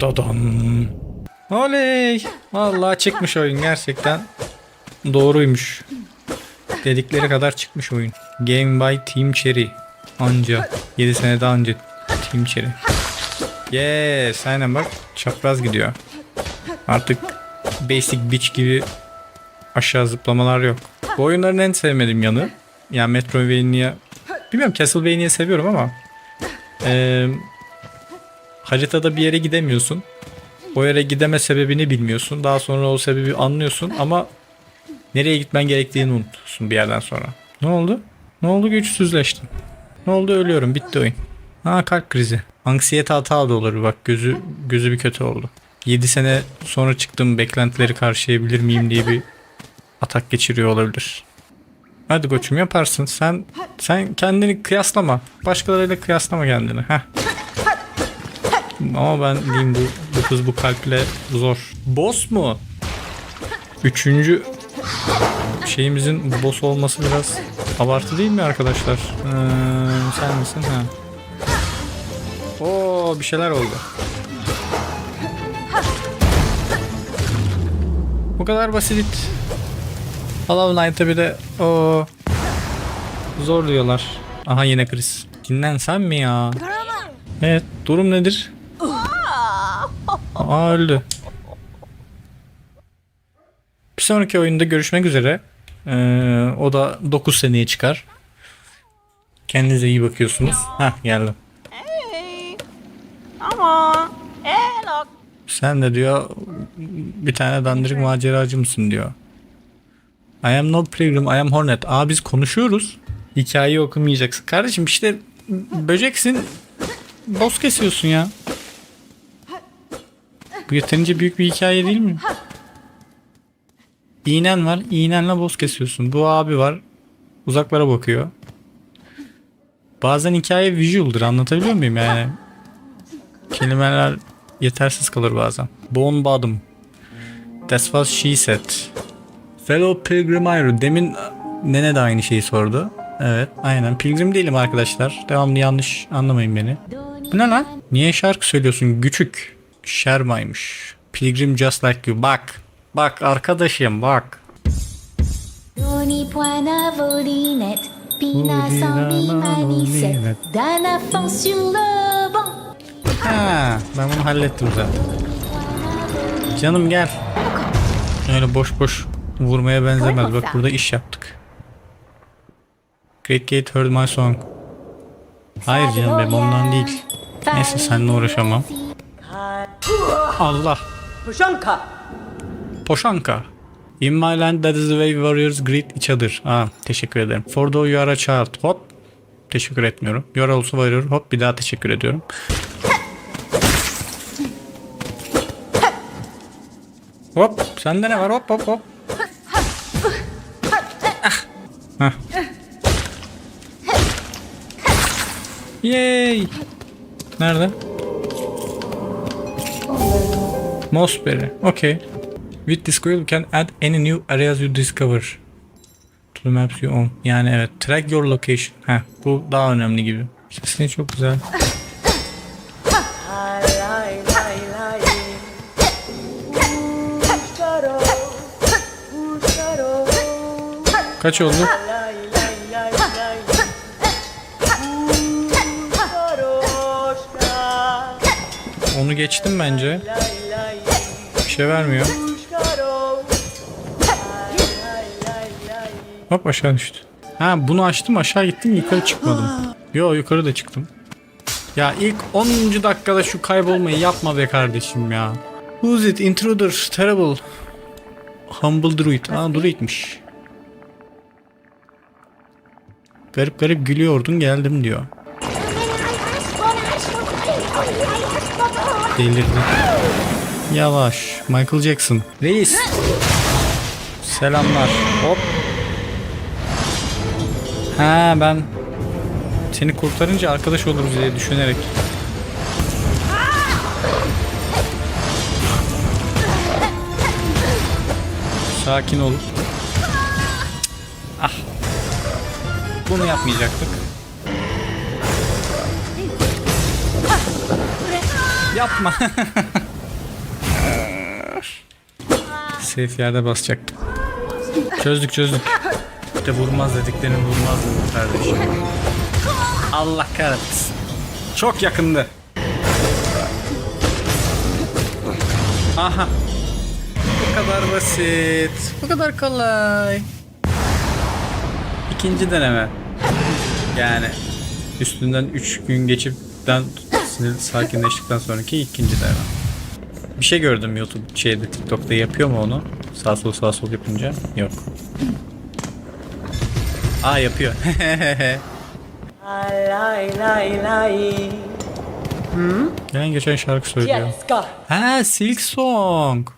Dadan. Oley. Vallahi çıkmış oyun gerçekten. Doğruymuş. Dedikleri kadar çıkmış oyun. Game by Team Cherry. Anca. 7 sene daha önce Team Cherry. Yes. Aynen bak. Çapraz gidiyor. Artık Basic Beach gibi aşağı zıplamalar yok. Bu oyunların en sevmediğim yanı. Yani Metroidvania Bilmiyorum Castlevania'yı seviyorum ama eee, haritada bir yere gidemiyorsun. O yere gideme sebebini bilmiyorsun. Daha sonra o sebebi anlıyorsun ama nereye gitmen gerektiğini unutuyorsun bir yerden sonra. Ne oldu? Ne oldu güçsüzleştim. Ne oldu ölüyorum bitti oyun. Ha kalp krizi. Anksiyete hata da olur bak gözü gözü bir kötü oldu. 7 sene sonra çıktığım beklentileri karşılayabilir miyim diye bir atak geçiriyor olabilir. Hadi koçum yaparsın. Sen sen kendini kıyaslama. Başkalarıyla kıyaslama kendini. Heh. Ama ben diyeyim bu, bu kız bu kalple zor. Boss mu? Üçüncü şeyimizin boss olması biraz abartı değil mi arkadaşlar? Ee, sen misin? Ha. Oo bir şeyler oldu. Bu kadar basit. Hollow Knight'a bir de o zor diyorlar. Aha yine kriz. Dinlensen mi ya? Evet durum nedir? Aa öldü. Bir sonraki oyunda görüşmek üzere. Ee, o da 9 seneye çıkar. Kendinize iyi bakıyorsunuz. Hah geldim. Hey. Ama. Hey look. Sen de diyor bir tane dandirik maceracı mısın diyor. I am not pilgrim, I am hornet. Aa biz konuşuyoruz. Hikayeyi okumayacaksın. Kardeşim işte böceksin. Boss kesiyorsun ya. Yeterince büyük bir hikaye değil mi? İğnen var. iğnenle boss kesiyorsun. Bu abi var. Uzaklara bakıyor. Bazen hikaye visual'dır. Anlatabiliyor muyum yani? Kelimeler yetersiz kalır bazen. Bone bottom. That's what she said. Fellow Pilgrim Iron. Demin Nene de aynı şeyi sordu. Evet aynen. Pilgrim değilim arkadaşlar. Devamlı yanlış anlamayın beni. Bu ne lan? Niye şarkı söylüyorsun? Küçük. Şermaymış. Pilgrim just like you. Bak. Bak arkadaşım bak. Ha, ben bunu hallettim zaten. Canım gel. Öyle boş boş vurmaya benzemez. Bak burada iş yaptık. Great Gate heard my song. Hayır canım benim ondan değil. Neyse seninle uğraşamam. Allah. Pushanka. Poşanka. In my land that is the way warriors greet each other. Aa, teşekkür ederim. For though you are a child. Hop. Teşekkür etmiyorum. You are also warrior. Hop bir daha teşekkür ediyorum. Hop. Sende ne var? Hop hop hop. Ah. Yay. Nerede? Mossberry. Okay. With this quill you can add any new areas you discover to the maps you own. Yani evet. Track your location. Heh, bu daha önemli gibi. Sesini çok güzel. Kaç oldu? Onu geçtim bence. Bir şey vermiyor. Hop aşağı düştü. Ha bunu açtım aşağı gittim yukarı çıkmadım. Yo yukarı da çıktım. Ya ilk 10. dakikada şu kaybolmayı yapma be kardeşim ya. Who's it? Intruder. Terrible. Humble druid. Aa druidmiş. Garip garip gülüyordun geldim diyor. Delirdi. Yavaş. Michael Jackson. Reis. Selamlar. Hop. Ha ben seni kurtarınca arkadaş oluruz diye düşünerek. Sakin ol. Ah. Bunu yapmayacaktık. Yapma. Safe yerde basacaktım. Çözdük çözdük. İşte vurmaz dediklerini vurmaz dedim kardeşim. Allah kahretsin. Çok yakındı. Aha. Bu kadar basit. Bu kadar kolay. İkinci deneme. Yani üstünden 3 gün geçipten sinir sakinleştikten sonraki ikinci deneme. Bir şey gördüm YouTube şeyde TikTok'ta yapıyor mu onu? Sağ sol sağ sol yapınca. Yok. Aa yapıyor. Lay lay lay. Gelen geçen şarkı söylüyor. Jessica. Ha Silk Song.